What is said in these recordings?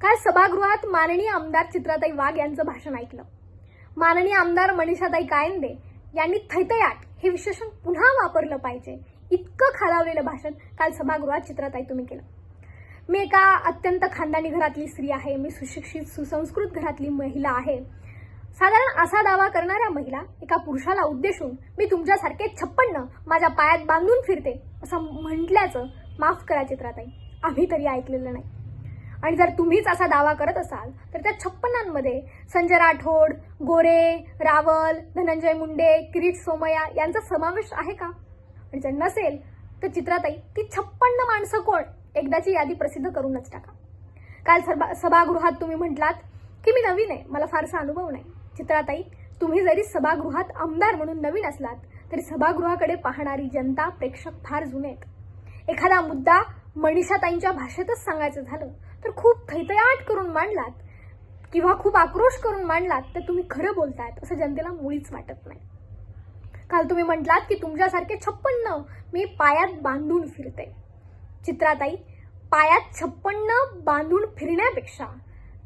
काल सभागृहात माननीय आमदार चित्राताई वाघ यांचं भाषण ऐकलं. माननीय आमदार मनीषाताई कायंदे यांनी थैतयाट हे विशेषण पुन्हा वापरलं पाहिजे. इतकं खालावलेलं भाषण काल सभागृहात चित्राताई तुम्ही केलं. मी एका अत्यंत खानदानी घरातली स्त्री आहे. मी सुशिक्षित सुसंस्कृत घरातली महिला आहे. साधारण असा दावा करणाऱ्या महिला एका पुरुषाला उद्देशून मी तुमच्यासारखे छप्पन्न माझ्या पायात बांधून फिरते असं म्हटल्याचं माफ करा चित्राताई. आम्ही तरी ऐकलेलं नाही. आणि जर तुम्हीच असा दावा करत असाल तर त्या छप्पनांमध्ये संजय राठोड गोरे रावल धनंजय मुंडे किरीट सोमया यांचा समावेश आहे का? आणि जर नसेल तर चित्राताई ती छप्पन्न माणसं कोण? एकदाची यादी प्रसिद्ध करूनच टाका. काल सभा सभागृहात तुम्ही म्हटलात की मी नवीन आहे मला फारसा अनुभव नाही. चित्राताई तुम्ही जरी सभागृहात आमदार म्हणून नवीन असलात तरी सभागृहाकडे पाहणारी जनता प्रेक्षक फार जुने आहेत. एखादा मुद्दा मनीषाताईंच्या भाषेतच सांगायचं झालं तर खूप थैतयाट करून मांडलात किंवा खूप आक्रोश करून मांडलात तर तुम्ही खरं बोलतायत असं जनतेला मुळीच वाटत नाही. काल तुम्ही म्हटलात की तुमच्यासारखे छप्पन्न मी पायात बांधून फिरते. चित्राताई पायात छप्पन्न बांधून फिरण्यापेक्षा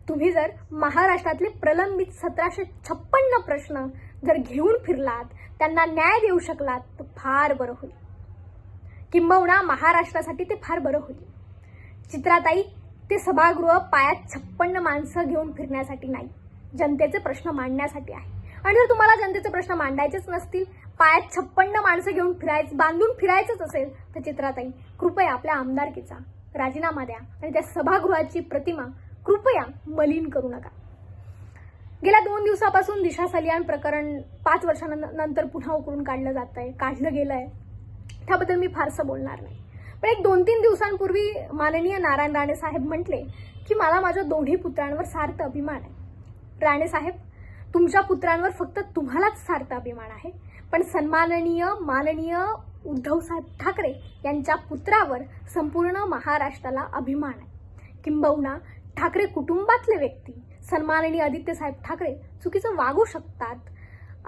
तुम्ही जर महाराष्ट्रातले प्रलंबित सतराशे छप्पन्न प्रश्न जर घेऊन फिरलात त्यांना न्याय देऊ शकलात तर फार बरं होईल. किंबहुना महाराष्ट्रासाठी ते फार बरं होईल चित्राताई ते सभागृह पायात छप्पन्न माणसं घेऊन फिरण्यासाठी नाही. जनतेचे प्रश्न मांडण्यासाठी आहे. आणि जर तुम्हाला जनतेचे प्रश्न मांडायचेच नसतील पायात छप्पन्न माणसं घेऊन फिरायचं बांधून फिरायचंच असेल तर चित्राताई कृपया आपल्या आमदारकीचा राजीनामा द्या आणि त्या सभागृहाची प्रतिमा कृपया मलिन करू नका. गेल्या दोन दिवसापासून दिशा सलियान प्रकरण पाच वर्षानंतर पुन्हा उकरून काढलं जात आहे काढलं गेलं आहे त्याबद्दल मी फारसं बोलणार नाही. पण एक दोन तीन दिवसांपूर्वी माननीय नारायण राणे साहेब म्हटले की मला माझ्या दोन्ही पुत्रांवर सार्थ अभिमान आहे. राणे साहेब तुमच्या पुत्रांवर फक्त तुम्हालाच सार्थ अभिमान आहे. पण सन्माननीय माननीय उद्धवसाहेब ठाकरे यांच्या पुत्रावर संपूर्ण महाराष्ट्राला अभिमान आहे. किंबहुना ठाकरे कुटुंबातले व्यक्ती सन्माननीय आदित्य साहेब ठाकरे चुकीचं वागू शकतात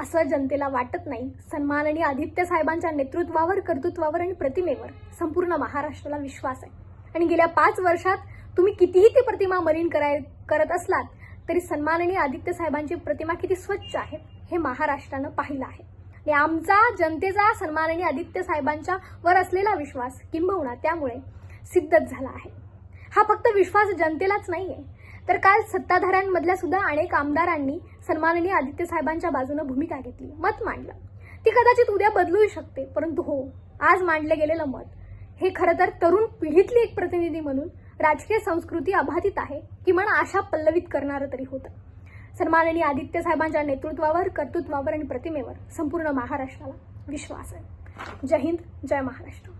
असं जनतेला वाटत नाही. सन्माननीय आदित्य साहेबांच्या नेतृत्वावर कर्तृत्वावर आणि प्रतिमेवर संपूर्ण महाराष्ट्राला विश्वास आहे. आणि गेल्या पाच वर्षात तुम्ही कितीही ती प्रतिमा मलिन कराय करत असलात तरी सन्माननीय आदित्य साहेबांची प्रतिमा किती स्वच्छ आहे हे महाराष्ट्रानं पाहिलं आहे. आणि आमचा जनतेचा सन्माननीय आदित्य साहेबांच्या वर असलेला विश्वास किंबहुना त्यामुळे सिद्धच झाला आहे. हा फक्त विश्वास जनतेलाच नाहीये तर काल सत्ताधाऱ्यांमधल्या सुद्धा अनेक आमदारांनी सन्माननीय आदित्य साहेबांच्या बाजूनं भूमिका घेतली. मत मांडलं. ती कदाचित उद्या बदलूही शकते परंतु हो आज मांडलं गेलेलं मत. हे खरं तर तरुण पिढीतली एक प्रतिनिधी म्हणून राजकीय संस्कृती अबाधित आहे किमान आशा पल्लवित करणारं तरी होतं. सन्माननीय आदित्य साहेबांच्या नेतृत्वावर कर्तृत्वावर आणि प्रतिमेवर संपूर्ण महाराष्ट्राला विश्वास आहे. जय हिंद जय महाराष्ट्र.